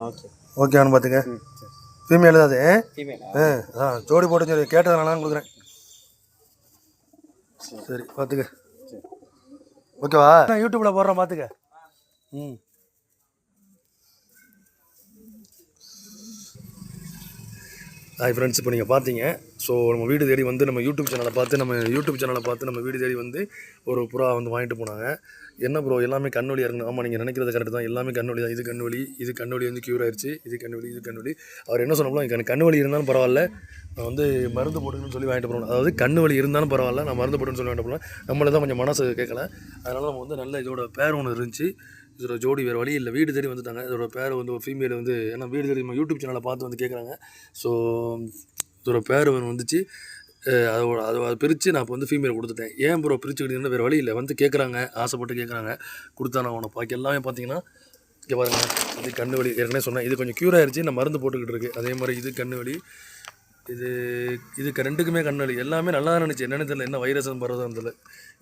Okay ஓகேவானு பார்த்துக்க. ம் சரி. ஃபீமேல் தான் அது ஃபீமேலா ஆ ஆ ஜோடி போட்டு சொல்லி. கேட்டதுனால கொடுக்குறேன். சரி. பார்த்துக்க. ஓகேவா நான் யூடியூப்பில் போடுறேன் பார்த்துக்க. ம். ஹாய் ஃப்ரெண்ட்ஸ் இப்போ நீங்கள் பார்த்தீங்க ஸோ நம்ம வீடு தேடி வந்து நம்ம யூடியூப் சேனலை பார்த்து நம்ம யூடியூப் சேனலை பார்த்து நம்ம வீடு தேடி வந்து ஒரு புறா வந்து வாங்கிட்டு போனாங்க. என்ன ப்ரோ எல்லாமே கண்ணொலியாக இருக்கணும் ஆமாம் நீங்கள் நினைக்கிறது கரெக்ட் தான். எல்லாமே கண்ணொலி தான். இது கண்ணொலி இது கண்ணொலி வந்து க்யூர் ஆயிடுச்சு இது கண்ணொலி இது கண்ணொலி அவர் என்ன சொன்னாலும் எனக்கு கண்ணு இருந்தாலும் பரவாயில்ல. நான் வந்து மருந்து போட்டுக்கணும்னு சொல்லி வாங்கிட்டு போகணும் அதாவது கண்ணு வலி இருந்தாலும் பரவாயில்ல. நான் மருந்து போட்டுன்னு சொல்லி வாங்கிட்டு போகலாம் நம்மளை தான் கொஞ்சம் மனசு கேட்கல அதனால் நம்ம வந்து நல்ல இதோட பேர் ஒன்று இருந்துச்சு. இதோட ஜோடி வேறு வழி இல்லை. வீடு தேடி வந்துட்டாங்க. இதோட பேர் வந்து ஒரு ஃபீமேல் வந்து ஏன்னா வீடு தேடி நம்ம யூடியூப் சேனலை பார்த்து வந்து கேட்குறாங்க. ஸோ இதோட பேர் ஒன்று வந்துச்சு. அதோட அது அதை பிரித்து நான் இப்போ வந்து ஃபீமேல் கொடுத்துட்டேன். ஏன் ப்ரோ பிரிச்சுக்கிட்டீங்கன்னா வேறு வழி இல்லை. வந்து கேட்குறாங்க ஆசைப்பட்டு கேட்குறாங்க. கொடுத்தா நான் உனக்கு பாக்கி எல்லாமே பார்த்தீங்கன்னா இங்கே பாருங்க. இது கண்ணு வலி. ஏற்கனவே சொன்னேன். இது கொஞ்சம் க்யூர் ஆயிடுச்சு நான் மருந்து போட்டுக்கிட்டு இருக்கு. அதே மாதிரி இது கண்ணு வலி. இது இது ரெண்டுக்குமே கண்ணு வலி. எல்லாமே நல்லா தான் இருந்துச்சு. என்னென்னு தெரியல. என்ன வைரஸ் பரவதோ தெரியல.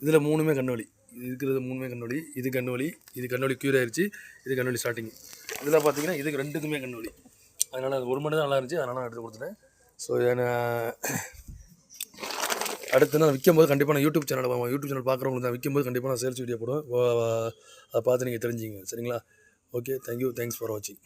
இதில் மூணுமே கண்ணு வலி. இது இருக்கிறது மூணுமே கண்ணொலி இது கண்ணொலி இது கண்ணொலி க்யூர் ஆயிடுச்சு இது கண்ணொலி ஸ்டார்டிங் இதில் பார்த்தீங்கன்னா இதுக்கு ரெண்டுக்குமே கண்ணொலி அதனால் அது ஒரு மணி தான் நல்லா இருந்துச்சு அதனால் நான் எடுத்து கொடுத்துட்டேன். ஸோ அடுத்து நான் விற்கும் போது கண்டிப்பாக நான் யூடியூப் சேனல் யூடியூப் சேனல் பார்க்குறவங்களுக்கு தான் விற்கும் போது கண்டிப்பாக நான் சேல்ஸ் வீடியோ போடுவேன். அதை பார்த்து நீங்கள் தெரிஞ்சுங்க சரிங்களா? ஓகே தேங்க்யூ தேங்க்ஸ் ஃபார் வாட்சிங்